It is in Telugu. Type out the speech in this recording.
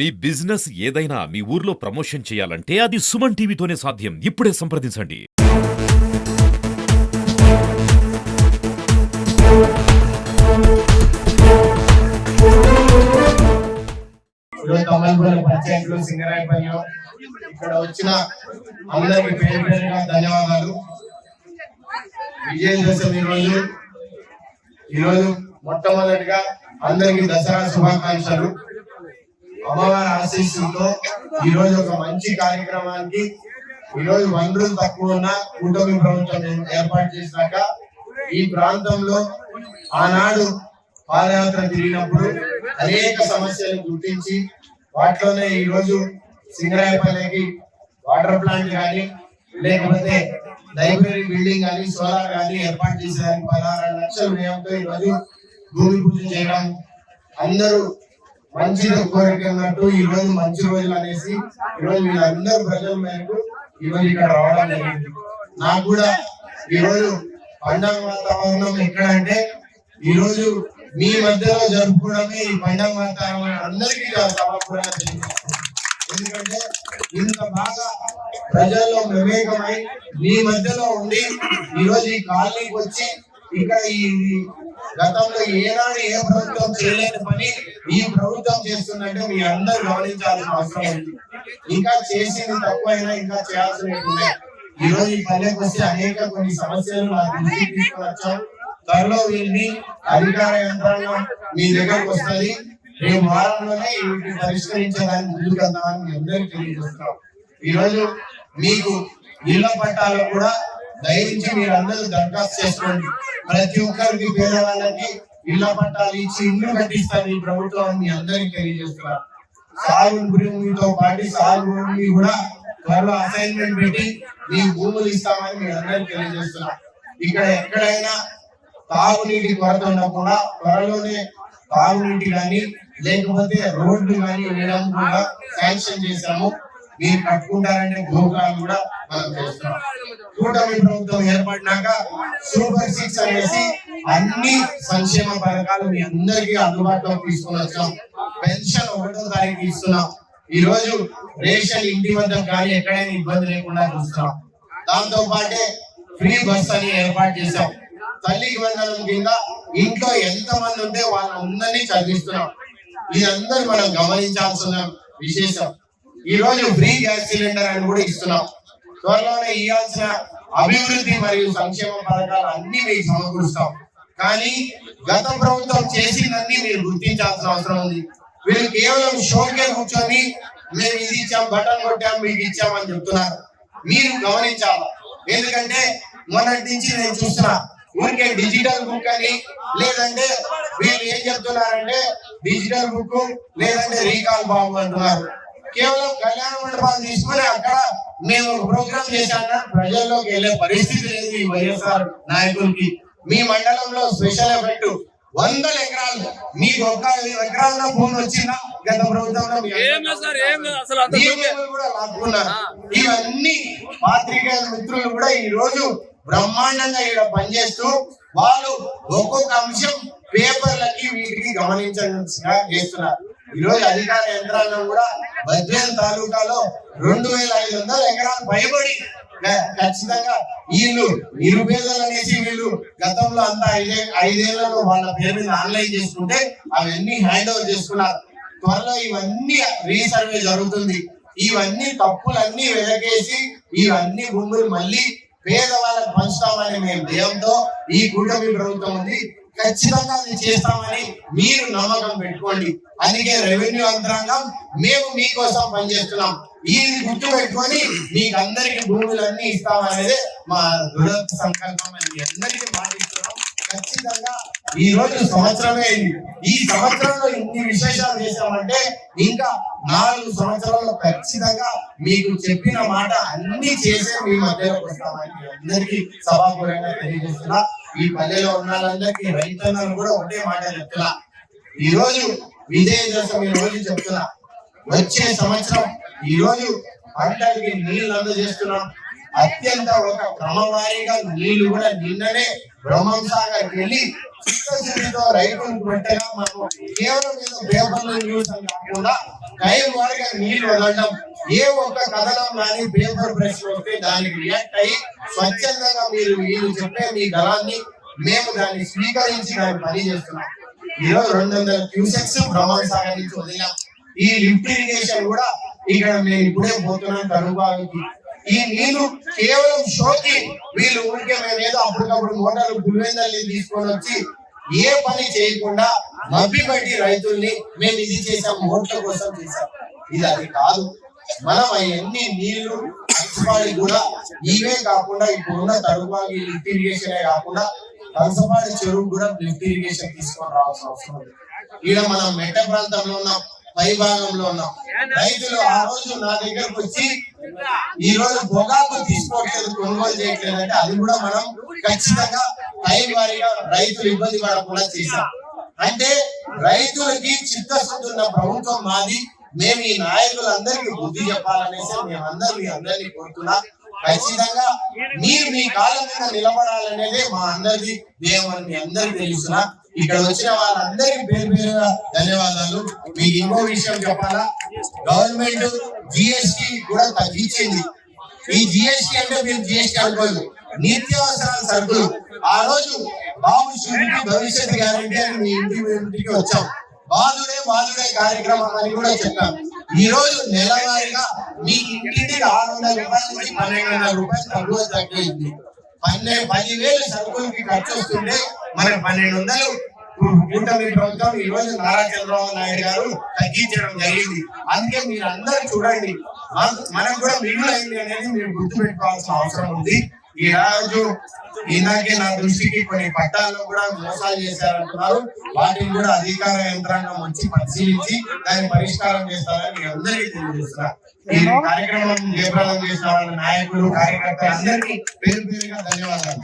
మీ బిజినెస్ ఏదైనా మీ ఊర్లో ప్రమోషన్ చేయాలంటే అది సుమన్ టీవీతోనే సాధ్యం. ఇప్పుడే సంప్రదించండి. ఇక్కడ వచ్చిన అందరికి పేరు పేరుగా ధన్యవాదాలు. విజయం కోసం ఈరోజు ఈరోజు మొట్టమొదటిగా అందరికి దసరా శుభాకాంక్షలు. అమ్మవారి ఆశీస్సులతో ఈ రోజు ఒక మంచి కార్యక్రమానికి ఈ రోజు వనరులు తక్కువ ఉన్న కూటమి ప్రభుత్వం ఏర్పాటు చేసినాక ఈ ప్రాంతంలో ఆనాడు పాదయాత్ర తిరిగినప్పుడు అనేక సమస్యలు గుర్తించి వాటిలోనే ఈ రోజు సింగరాయపల్లికి వాటర్ ప్లాంట్ కానీ లేకపోతే లైబ్రరీ బిల్డింగ్ కానీ సోలార్ కానీ ఏర్పాటు చేసేదానికి పదహారు లక్షల వ్యయంతో ఈరోజు భూమి పూజ చేయడం అందరూ మంచి కోరిక అన్నట్టు ఈ రోజు మంచి రోజులు అనేసి ఈ రోజు వీళ్ళందరూ ప్రజల మేరకు ఈ రోజు ఇక్కడ రావడం జరిగింది. నాకు కూడా ఈ రోజు పండగ వాతావరణం ఎక్కడ అంటే ఈ రోజు మీ మధ్యలో జరుపుకోవడమే ఈ పండగ వాతావరణం. అందరికీ సమర్పణ ఎందుకంటే ఇంత బాగా ప్రజల్లో వివేకమై మీ మధ్యలో ఉండి ఈ రోజు ఈ కాలనీకి వచ్చి ఇక్కడ ఈ గతంలో ఏనాడు ఏ ప్రభుత్వం చేయలేని పని ఈ ప్రభుత్వం చేస్తుందంటే మీ అందరూ గమనించాల్సిన అవసరం ఉంది. ఇంకా చేసింది తక్కువైనా ఇంకా చేయాల్సినవి ఉన్నాయి ఈ రోజు ఈ పల్లెకి వస్తే అనేక కొన్ని సమస్యలు నా దృష్టికి తీసుకొని వచ్చాం త్వరలో వీళ్ళని అధికార యంత్రాంగం మీ దగ్గరకు వస్తుంది. రేపు వారంలోనే వీటిని పరిష్కరించడానికి ముందుకు వెళ్తామని మీ అందరికీ తెలియజేస్తున్నాం. ఈ రోజు మీకు ఇళ్ళ పట్టాలకు కూడా దయచేసి మీరు అందరూ దరఖాస్తు చేసుకోండి. ప్రతి ఒక్కరికి పేదవాళ్ళకి ఇళ్ళ పట్టాలు ఇచ్చి ఇల్లు కట్టిస్తారు ఈ ప్రభుత్వం మీ అందరికీ తెలియజేస్తున్నారు సాగు భూమితో పాటు సాగు భూమి కూడా త్వరలో అసైన్మెంట్ పెట్టి మీ భూములు ఇస్తామని మీ అందరికీ తెలియజేస్తున్నా. ఇక్కడ ఎక్కడైనా తాగునీటి కొరత ఉండకుండా త్వరలోనే తాగునీటి కానీ లేకపోతే రోడ్లు కానీ వేయడం కూడా శాంక్షన్ చేశాము. మీరు కట్టుకుంటారంటే గోపురాలు కూడా మనం చేస్తున్నాం. కూటమి ప్రభుత్వం ఏర్పడినాక సూపర్ సిక్స్ అనేసి అన్ని సంక్షేమ పథకాలు మీ అందరికీ అందుబాటులోకి తీసుకొని వచ్చాం. పెన్షన్ ఒకటో తారీఖు ఇస్తున్నాం. ఈ రోజు రేషన్ ఇంటి వద్ద కానీ ఎక్కడైనా ఇబ్బంది లేకుండా చూస్తున్నాం. దాంతో పాటే ఫ్రీ బస్ అని ఏర్పాటు చేశాం. తల్లికి వందనం కింద ఇంట్లో ఎంత మంది ఉంటే వాళ్ళందరినీ చదివిస్తున్నాం. ఇదందరూ మనం గమనించాల్సిన విశేషం. ఈ రోజు ఫ్రీ గ్యాస్ సిలిండర్ అని కూడా ఇస్తున్నాం. త్వరలోనే ఇవ్వాల్సిన అభివృద్ధి మరియు సంక్షేమ పథకాలు అన్ని మీకు సమకూరుస్తాం. కానీ గత ప్రభుత్వం చేసిందన్నీ మీరు గుర్తించాల్సిన అవసరం ఉంది. వీళ్ళు కేవలం షోకే కూర్చొని మేము ఇది ఇచ్చాం బటన్ కొట్టాం మీకు ఇచ్చామని చెప్తున్నారు. మీరు గమనించాలి. ఎందుకంటే మొన్నటి నుంచి నేను చూస్తున్నా ఊరికే డిజిటల్ బుక్ అని లేదంటే వీళ్ళు ఏం చెప్తున్నారంటే డిజిటల్ బుక్ లేదంటే రీకాల్ బాబు అంటున్నారు. కేవలం కళ్యాణ మండపాలు తీసుకొని అక్కడ మేము ప్రోగ్రామ్ చేశాక ప్రజల్లోకి వెళ్ళే పరిస్థితి లేదు ఈ వైఎస్ఆర్ నాయకులకి. మీ మండలంలో స్పెషల్ ఎఫెక్ట్ వందల ఎకరాలు. మీకు ఒక ఎకరాల భూమి వచ్చిందా? గత ప్రభుత్వంలో కూడా లాక్కున్నారు. ఇవన్నీ పాత్రికేయ మిత్రులు కూడా ఈ రోజు బ్రహ్మాండంగా ఇక్కడ పనిచేస్తూ వాళ్ళు ఒక్కొక్క అంశం పేపర్లకి వీటికి గమనించాల్సిగా చేస్తున్నారు. ఈ రోజు అధికార యంత్రాంగం కూడా బద్వేల్ తాలూకాలో రెండు వేల ఐదు వందల ఎకరాలు భయపడి ఖచ్చితంగా వీళ్ళు నిరుపేదలు అనేసి వీళ్ళు గతంలో అంతా ఐదే ఐదేళ్ళలో వాళ్ళ పేరు మీద ఆన్లైన్ చేసుకుంటే అవన్నీ హ్యాండ్ ఓవర్ చేసుకున్నారు. త్వరలో ఇవన్నీ రీసర్వే జరుగుతుంది. ఇవన్నీ తప్పులన్నీ వెలకేసి ఇవన్నీ భూములు మళ్ళీ పేదవాళ్ళకి పంచుతామని మేము భయంతో ఈ కూటమి ప్రభుత్వం ఉంది. ఖచ్చితంగా మేము చేస్తామని మీరు నమ్మకం పెట్టుకోండి. అందుకే రెవెన్యూ యంత్రాంగం మేము మీకోసం పనిచేస్తున్నాం. ఈ గుర్తు పెట్టుకొని మీకు అందరికి భూములన్నీ ఇస్తామనేది మా దృఢ సంకల్పం అని అందరికీ మాటిస్తున్నాం. ఖచ్చితంగా ఈ రోజు సంవత్సరమే అయింది ఈ సంవత్సరంలో ఇన్ని విశేషాలు చేసామంటే ఇంకా నాలుగు సంవత్సరాల్లో ఖచ్చితంగా మీకు చెప్పిన మాట అన్ని చేసే మీ మధ్యలోకి వస్తామని అందరికీ సభాపూర్వంగా తెలియజేస్తున్నా. ఈ పల్లెలో ఉన్న వాళ్ళందరికీ రైతన్నలు కూడా ఒకటే మాట చెప్తున్నా. ఈ రోజు విజయదశమి రోజు చెప్తున్నా. వచ్చే సంవత్సరం ఈ రోజు పంటలకి నీళ్ళు అందజేస్తున్నాం. అత్యంత ఒక క్రమవారీగా నీళ్ళు కూడా నిన్ననే బ్రహ్మం సాగర్ వెళ్ళి చిత్తశుద్ధితో రైతులకు పెట్టగా మనం కేవలం ఏదో పేపర్లు కాకుండా టైం వారిగా నీళ్ళు వదలడం. ఏ ఒక్క కథనం కానీ పేపర్ ప్రెస్ వస్తే దానికి రియాక్ట్ అయ్యి స్వచ్ఛందంగా మీరు మీరు చెప్పే మీ గలాన్ని మేము దాన్ని స్వీకరించి దాన్ని పని చేస్తున్నాం. ఈరోజు రెండు వందల క్యూసెక్స్ బ్రహ్మం సాగర్ నుంచి వదిలాం ఈ లిఫ్ట్ ఇరిగేషన్ కూడా ఇక్కడ మేము ఇప్పుడే పోతున్నాం కరువుకి ఈ నీళ్ళు కేవలం షోకి వీళ్ళు ఊరికే మేము ఏదో అప్పటికప్పుడు మోటార్లు గురివేందల్ని తీసుకొని వచ్చి ఏ పని చేయకుండా మబ్బి రైతుల్ని మేము ఇది చేసాం ఓట్ల కోసం చేసాం ఇది అది కాదు. మనం అవన్నీ నీళ్ళు కలుసుపాడి కూడా ఇవే కాకుండా ఇప్పుడున్న తడుపాగి లిఫ్ట్ ఇరిగేషన్ కాకుండా కలుసపాడి చెరువు కూడా లిఫ్ట్ ఇరిగేషన్ తీసుకొని రావాల్సిన అవసరం ఉంది. ఈడ మనం మెట్ట ప్రాంతంలో ఉన్నాం పై భాగంలో ఉన్నాం. రైతులు ఆ రోజు నా దగ్గరకు వచ్చి ఈ రోజు పొగాకు తీసుకోవట్లేదు కొనుగోలు చేయట్లేదు అంటే అది కూడా మనం ఖచ్చితంగా టైం వారిగా రైతులు ఇబ్బంది పడకుండా చేశాం. అంటే రైతులకి చిత్తశుద్ధి ఉన్న ప్రభుత్వం మాది మేము ఈ నాయకులందరికీ బుద్ధి చెప్పాలనేసి మేము మీ అందరినీ కోరుతున్నా ఖచ్చితంగా మీరు మీ కాలం మీద నిలబడాలనేది మా అందరిది దేవుని మీ అందరికి తెలుసునా ఇక్కడ వచ్చిన వాళ్ళందరికీ పేరు పేరుగా ధన్యవాదాలు. మీకు ఇంకో విషయం చెప్పాలా? గవర్నమెంట్ జిఎస్టి కూడా తగ్గించింది. ఈ జిఎస్టి అంటే మీరు జిఎస్టి అనుకోదు నిత్యావసరాల సరుకులు. ఆ రోజు బాబు శివుడికి భవిష్యత్ గ్యారంటీ అని మీ ఇంటి ఇంటికి వచ్చాం. బాధుడే బాధుడే కార్యక్రమం అని కూడా చెప్పాం ఈ రోజు నెలవారీగా మీ ఇంటికి ఆరు వందల రూపాయల నుంచి పన్నెండు వందల రూపాయలు తక్కువ తగ్గింది. పన్నెండు పదివేలు సరుకులకి ఖర్చు వస్తుంటే మనకు పన్నెండు వందలు కూటమి ప్రభుత్వం ఈ రోజు నారా చంద్రబాబు నాయుడు గారు తగ్గించడం జరిగింది. అందుకే మీరు అందరూ చూడండి మనం కూడా మిగులు అయింది అనేది మీరు గుర్తు పెట్టుకోవాల్సిన అవసరం ఉంది. ఈ రాజు ఇందాకే నా దృష్టికి కొన్ని పట్టాల్లో కూడా మోసాలు చేశారంటున్నారు. వాటిని కూడా అధికార యంత్రాంగం వచ్చి పరిశీలించి దాన్ని పరిష్కారం చేస్తారని మీ అందరికీ తెలియజేస్తున్నా. ఈ కార్యక్రమం జయప్రదం చేసిన వాళ్ళ నాయకులు కార్యకర్తలు అందరికీ పేరు పేరుగా ధన్యవాదాలు.